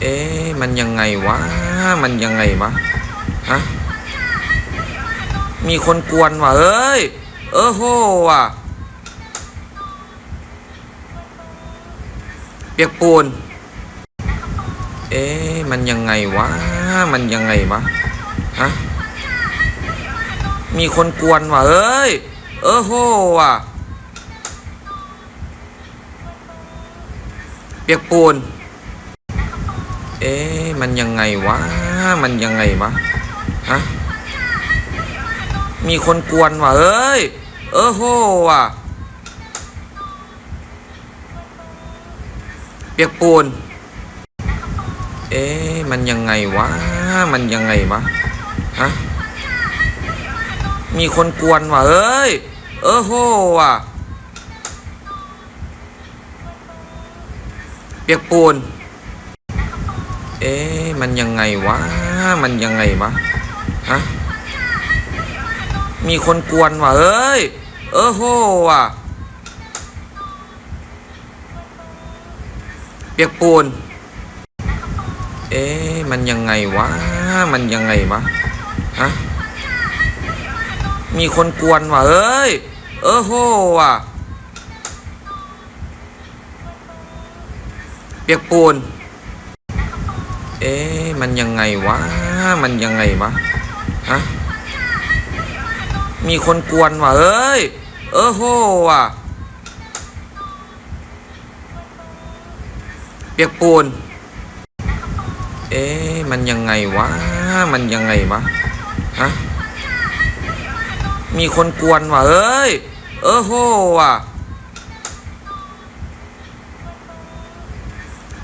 เอ๊ะมันยังไงวะ มันยังไงวะฮะมีคนกวนว่ะเอ้ย เออโหว่ะ เปียกปูน เอ๊ะมันยังไงวะ มันยังไงวะฮะมีคนกวนว่ะเอ้ย เออโหว่ะ เปียกปูน เอ๊ะมันยังไงวะ มันยังไงวะฮะมีคนกวนว่ะเอ้ย เออโหว่ะ เปียกปูน เอ๊ะมันยังไงวะ มันยังไงวะฮะมีคนกวนว่ะเอ้ย เออโหว่ะ เปียกปูน เอ๊ะมันยังไงวะ มันยังไงวะฮะมีคนกวนว่ะเอ้ย เออโหว่ะ เปียกปูน เอ๊ะมันยังไงวะ มันยังไงวะฮะมีคนกวนว่ะเอ้ย เออโหว่ะ เปียกปูน เอ๊ะมันยังไงวะ มันยังไงวะฮะมีคนกวนว่ะเอ้ย เออโหว่ะ เปียกปูน เอ๊ะมันยังไงวะ มันยังไงวะฮะมีคนกวนว่ะเอ้ย เออโหว่ะ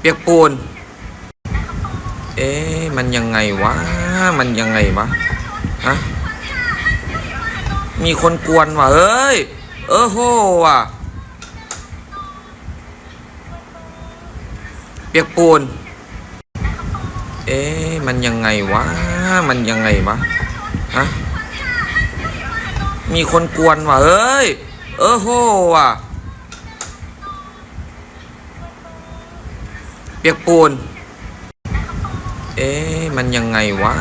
เปียกปูน เอ๊ะมันยังไงวะ มันยังไงวะฮะมีคนกวนว่ะเอ้ย เออโหว่ะ เปียกปูน เอ๊ะมันยังไงวะ มันยังไงวะฮะมีคนกวนว่ะเอ้ย เออโหว่ะ เปียกปูน เอ๊ะมันยังไงวะ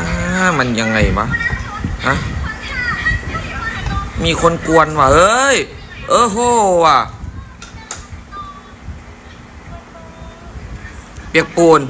มันยังไงวะฮะมีคนกวนว่ะเอ้ย เออโหว่ะ เปียกปูน